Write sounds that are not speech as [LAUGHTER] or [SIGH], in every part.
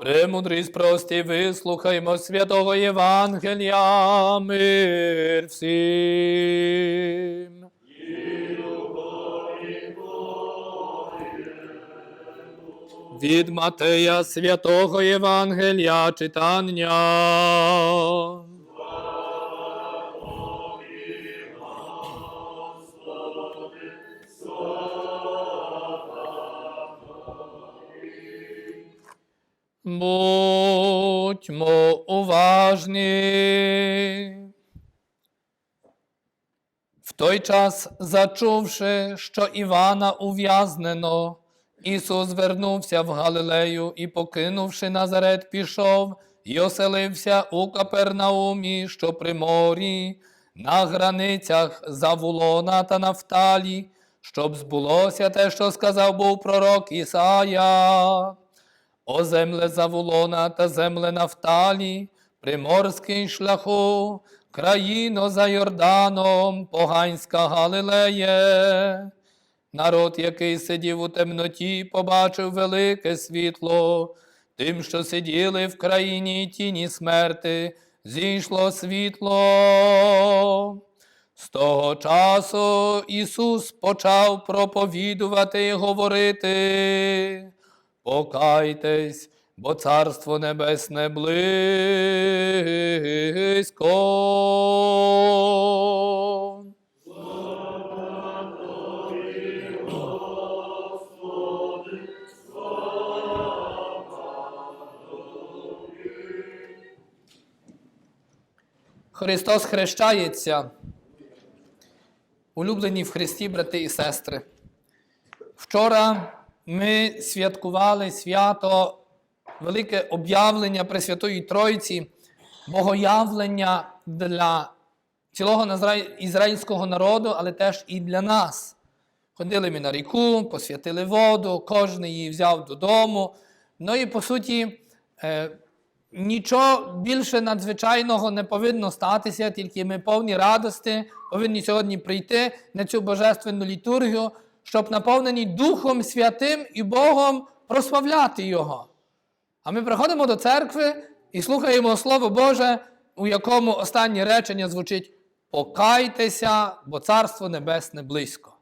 Премудрість прості, вислухаймо святого Євангелія, мир всім. Від Матея святого Євангелія читання. Будьмо уважні. В той час, зачувши, що Івана ув'язнено, Ісус звернувся в Галилею і, покинувши Назарет, пішов і оселився у Капернаумі, що при морі, на границях Завулона та Нафталі, щоб збулося те, що сказав був пророк Ісая. О земле Завулона та земле Нафталі, приморський шляху, країно за Йорданом, поганська Галилеє. Народ, який сидів у темноті, побачив велике світло. Тим, що сиділи в країні тіні смерти, зійшло світло. З того часу Ісус почав проповідувати і говорити. Покайтесь, бо Царство Небесне близько. Христос хрещається. Улюблені в Христі, брати і сестри. Вчора ми святкували свято, велике об'явлення Пресвятої Тройці, богоявлення для цілого ізраїльського народу, але теж і для нас. Ходили ми на ріку, посвятили воду, кожен її взяв додому. Ну і по суті, е, нічого більше надзвичайного не повинно статися, тільки ми повні радості повинні сьогодні прийти на цю божественну літургію, щоб наповнені Духом Святим і Богом прославляти Його. А ми приходимо до церкви і слухаємо Слово Боже, у якому останнє речення звучить: Покайтеся, бо Царство Небесне близько.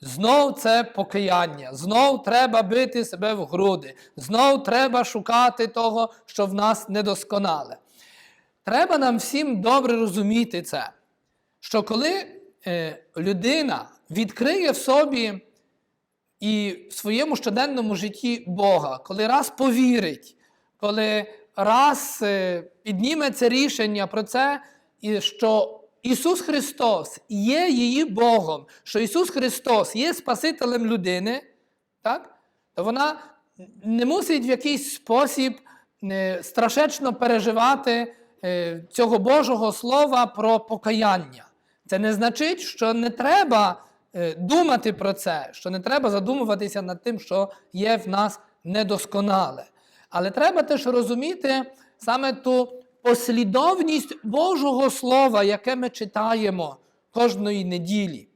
Знов це покаяння, знов треба бити себе в груди, знов треба шукати того, що в нас недосконале. Треба нам всім добре розуміти це, що коли е, людина відкриє в собі і в своєму щоденному житті Бога, коли раз повірить, коли раз е, підніме це рішення про це, що Ісус Христос є її Богом, що Ісус Христос є Спасителем людини, так? то вона не мусить в якийсь спосіб е, страшечно переживати е, цього Божого Слова про покаяння. Це не значить, що не треба думати про це, що не треба задумуватися над тим, що є в нас недосконале. Але треба теж розуміти саме ту послідовність Божого Слова, яке ми читаємо кожної неділі.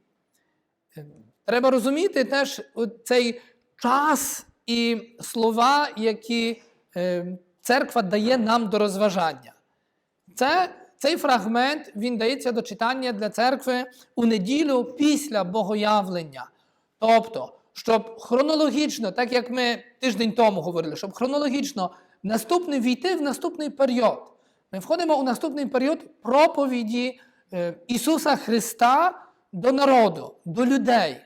Е, Треба розуміти теж цей час і слова, які е, церква дає нам до розважання. Це, цей фрагмент він дається до читання для церкви у неділю після богоявлення. Тобто, щоб хронологічно, так як ми тиждень тому говорили, щоб хронологічно наступний війти в наступний період. Ми входимо у наступний період проповіді е, Ісуса Христа до народу, до людей.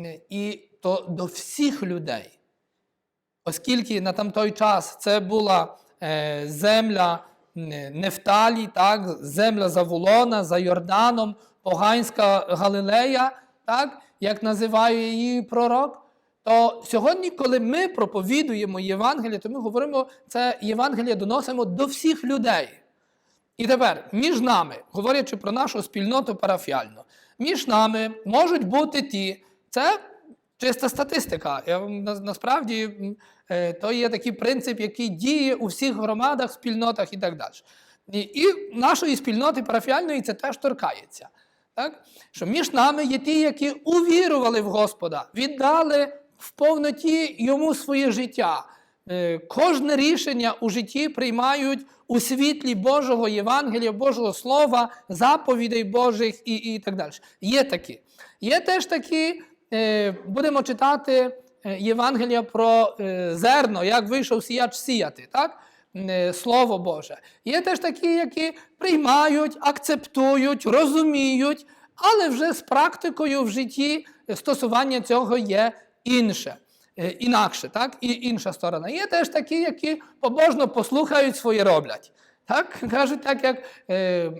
Е, І то до всіх людей. Оскільки на той час це була е, земля Нефталі, так, земля Завулона, за Йорданом, Поганська Галилея, так, як називає її пророк, то сьогодні, коли ми проповідуємо Євангеліє, то ми говоримо, це Євангеліє доносимо до всіх людей. І тепер між нами, говорячи про нашу спільноту парафіальну, між нами можуть бути ті, це чиста статистика. Насправді е, то є такий принцип, який діє у всіх громадах, спільнотах і так далі. І, і нашої спільноти парафіальної це теж торкається. Так? Що між нами є ті, які увірували в Господа, віддали в повноті йому своє життя, е, кожне рішення у житті приймають у світлі Божого Євангелія, Божого Слова, заповідей Божих і, і так далі. Є такі. Є теж такі, будемо читати е, Євангелія про е, зерно, як вийшов сіяч сіяти. так? Е, Слово Боже. Є теж такі, які приймають, акцептують, розуміють, але вже з практикою в житті стосування цього є інше. Е, Інакше, так? І інша сторона. Є теж такі, які побожно послухають своє роблять. Так? [LAUGHS] Кажуть, так як е,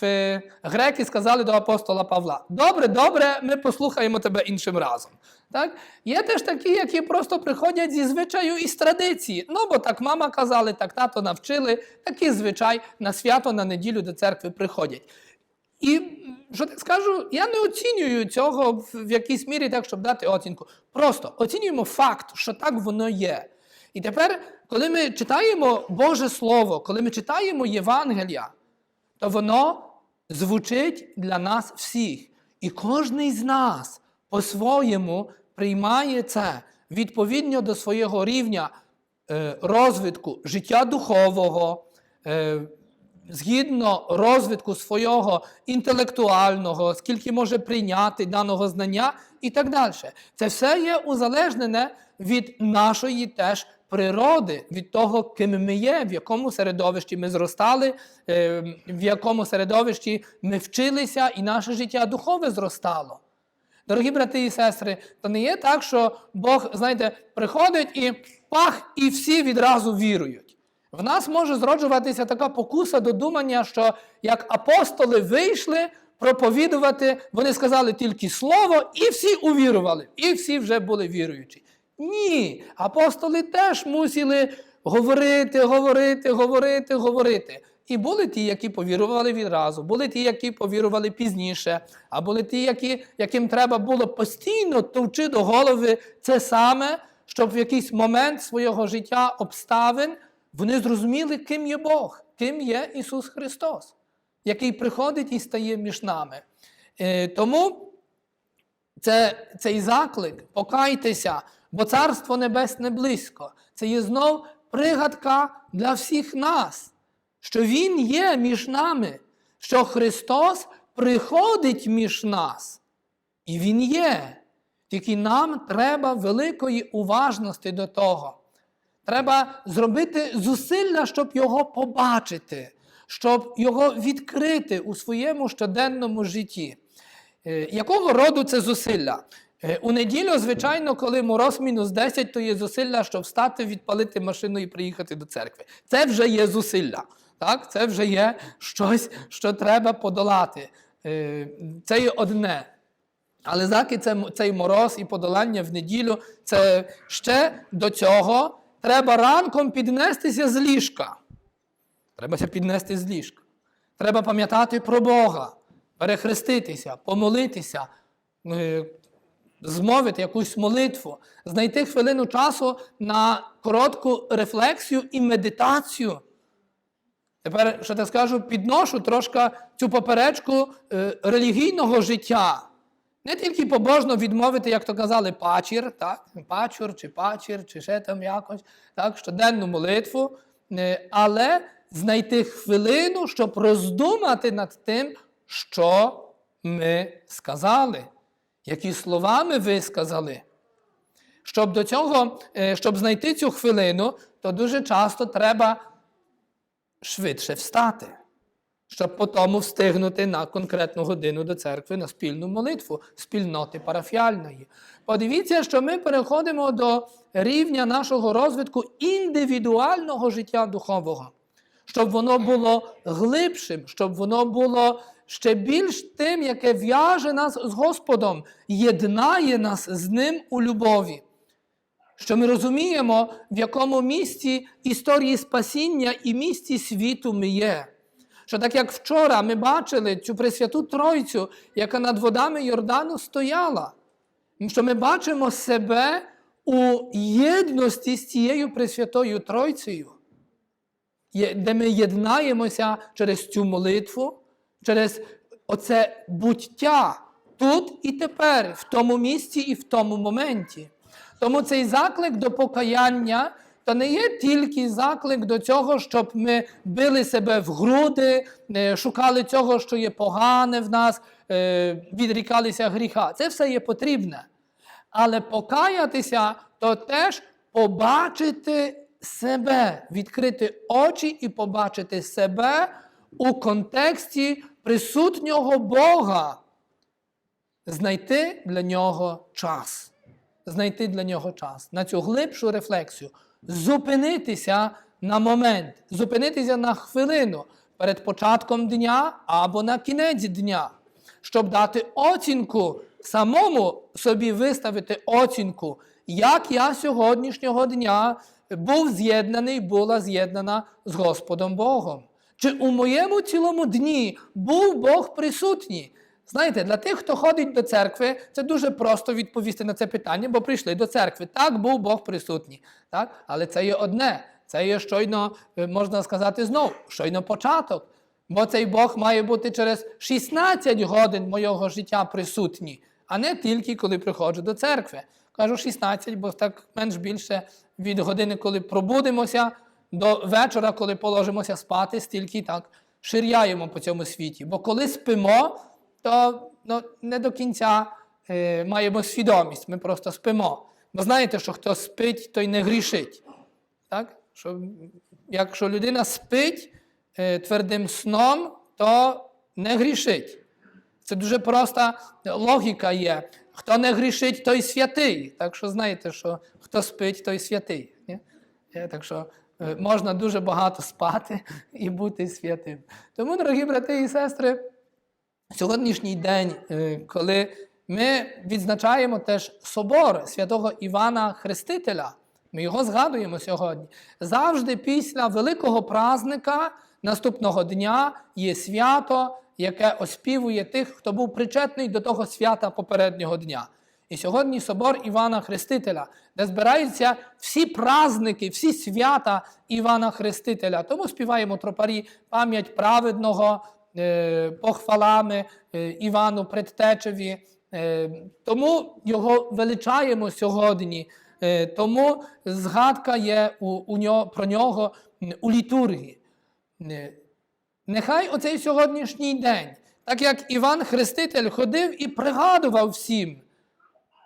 в, греки сказали до апостола Павла: Добре, добре, ми послухаємо тебе іншим разом. Так? Є теж такі, які просто приходять зі звичаю і з традиції. Ну, бо так мама казали, так тато навчили, такий звичай на свято, на неділю до церкви приходять. І що так скажу, я не оцінюю цього в, якійсь мірі, так, щоб дати оцінку. Просто оцінюємо факт, що так воно є. І тепер, коли ми читаємо Боже Слово, коли ми читаємо Євангелія, то воно звучить для нас всіх. І кожен з нас по-своєму приймає це відповідно до свого рівня е, розвитку життя духового, е, згідно розвитку свого інтелектуального, скільки може прийняти даного знання і так далі. Це все є узалежнене від нашої теж природи, від того, ким ми є, в якому середовищі ми зростали, е, в якому середовищі ми вчилися, і наше життя духове зростало. Дорогі брати і сестри, то не є так, що Бог, знаєте, приходить і пах, і всі відразу вірують. В нас може зроджуватися така покуса до думання, що як апостоли вийшли проповідувати, вони сказали тільки слово, і всі увірували, і всі вже були віруючі. Ні, апостоли теж мусили говорити, говорити, говорити, говорити. І були ті, які повірували відразу, були ті, які повірували пізніше, а були ті, які, яким треба було постійно товчи до голови це саме, щоб в якийсь момент свого життя обставин вони зрозуміли, ким є Бог, ким є Ісус Христос, який приходить і стає між нами. Е, тому це, цей заклик, покайтеся, бо Царство Небесне близько. Це є знов пригадка для всіх нас, що Він є між нами, що Христос приходить між нас. І Він є. Тільки нам треба великої уважності до того. Треба зробити зусилля, щоб його побачити, щоб його відкрити у своєму щоденному житті. Е, Якого роду це зусилля? Е, У неділю, звичайно, коли мороз мінус 10, то є зусилля, щоб встати, відпалити машину і приїхати до церкви. Це вже є зусилля. Так? Це вже є щось, що треба подолати. Е, Це є одне. Але заки це, цей мороз і подолання в неділю, це ще до цього треба ранком піднестися з ліжка. Требася піднести з ліжка. Треба пам'ятати про Бога, перехреститися, помолитися, е, змовити якусь молитву, знайти хвилину часу на коротку рефлексію і медитацію. Тепер, що я скажу, підношу трошки цю поперечку е, релігійного життя. Не тільки побожно відмовити, як то казали, пачір, так? пачур чи пачір, чи ще там якось, так? щоденну молитву, е, але знайти хвилину, щоб роздумати над тим, що ми сказали, які слова ми висказали. Щоб до цього, е, щоб знайти цю хвилину, то дуже часто треба швидше встати, щоб потім встигнути на конкретну годину до церкви на спільну молитву спільноти парафіальної. Подивіться, що ми переходимо до рівня нашого розвитку індивідуального життя духового, щоб воно було глибшим, щоб воно було ще більш тим, яке в'яже нас з Господом, єднає нас з Ним у любові що ми розуміємо, в якому місці історії спасіння і місці світу ми є. Що так як вчора ми бачили цю Пресвяту Тройцю, яка над водами Йордану стояла, що ми бачимо себе у єдності з цією Пресвятою Тройцею, де ми єднаємося через цю молитву, через оце буття тут і тепер, в тому місці і в тому моменті. Тому цей заклик до покаяння то не є тільки заклик до цього, щоб ми били себе в груди, е, шукали цього, що є погане в нас, е, відрікалися гріха. Це все є потрібне. Але покаятися то теж побачити себе, відкрити очі і побачити себе у контексті присутнього Бога, знайти для нього час. Знайти для нього час. На цю глибшу рефлексію, зупинитися на момент, зупинитися на хвилину перед початком дня або на кінець дня, щоб дати оцінку самому собі виставити оцінку, як я сьогоднішнього дня був з'єднаний, була з'єднана з Господом Богом. Чи у моєму цілому дні був Бог присутній? Знаєте, для тих, хто ходить до церкви, це дуже просто відповісти на це питання, бо прийшли до церкви. Так, був Бог присутній. Так? Але це є одне. Це є щойно, е, можна сказати, знов, щойно початок. Бо цей Бог має бути через 16 годин моєго життя присутній, а не тільки коли приходжу до церкви. Кажу 16, бо так менш більше від години, коли пробудемося, до вечора, коли положимося спати, стільки так ширяємо по цьому світі. Бо коли спимо, то ну, не до кінця е, маємо свідомість, ми просто спимо. Бо знаєте, що хто спить, той не грішить. Так? Що, якщо людина спить е, твердим сном, то не грішить. Це дуже проста логіка є. Хто не грішить, той святий. Так що знаєте, що хто спить, той святий. Ні? Е, Так що можна дуже багато спати і бути святим. Тому, дорогі брати і сестри, сьогоднішній день, е, коли ми відзначаємо теж собор святого Івана Хрестителя, ми його згадуємо сьогодні. Завжди після великого празника наступного дня є свято, яке оспівує тих, хто був причетний до того свята попереднього дня. І сьогодні собор Івана Хрестителя, де збираються всі праздники, всі свята Івана Хрестителя. Тому співаємо тропарі пам'ять праведного, е, похвалами е, Івану Предтечеві. Е, Тому його величаємо сьогодні. Тому згадка є у, у нього, про нього у літургії. Нехай оцей сьогоднішній день, так як Іван Хреститель ходив і пригадував всім,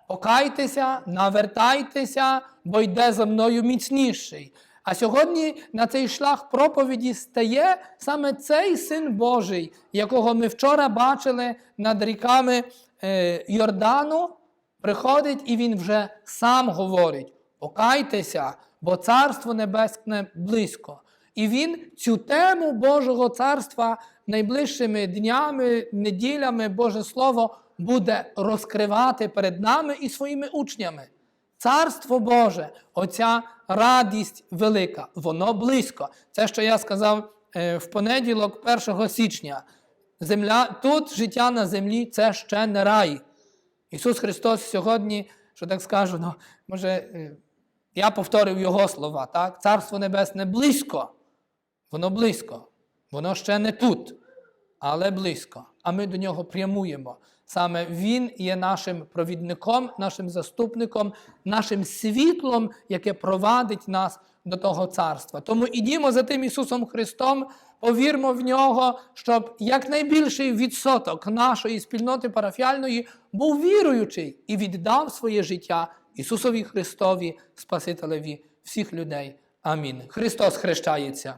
покайтеся, навертайтеся, бо йде за мною міцніший. А сьогодні на цей шлях проповіді стає саме цей син Божий, якого ми вчора бачили над ріками е, Йордану, приходить і він вже сам говорить: покайтеся, бо царство небесне близько. І він цю тему Божого царства найближчими днями, неділями, Боже Слово, буде розкривати перед нами і своїми учнями. Царство Боже, оця радість велика, воно близько. Це, що я сказав е, в понеділок, 1 січня. Земля, тут життя на землі це ще не рай. Ісус Христос сьогодні, що так скажу, ну, може, е, я повторив Його слова, так? Царство Небесне близько. Воно близько. Воно ще не тут, але близько. А ми до нього прямуємо. Саме Він є нашим провідником, нашим заступником, нашим світлом, яке провадить нас до того царства. Тому ідімо за тим Ісусом Христом, повірмо в нього, щоб якнайбільший відсоток нашої спільноти парафіальної був віруючий і віддав своє життя Ісусові Христові, Спасителеві всіх людей. Амінь. Христос хрещається.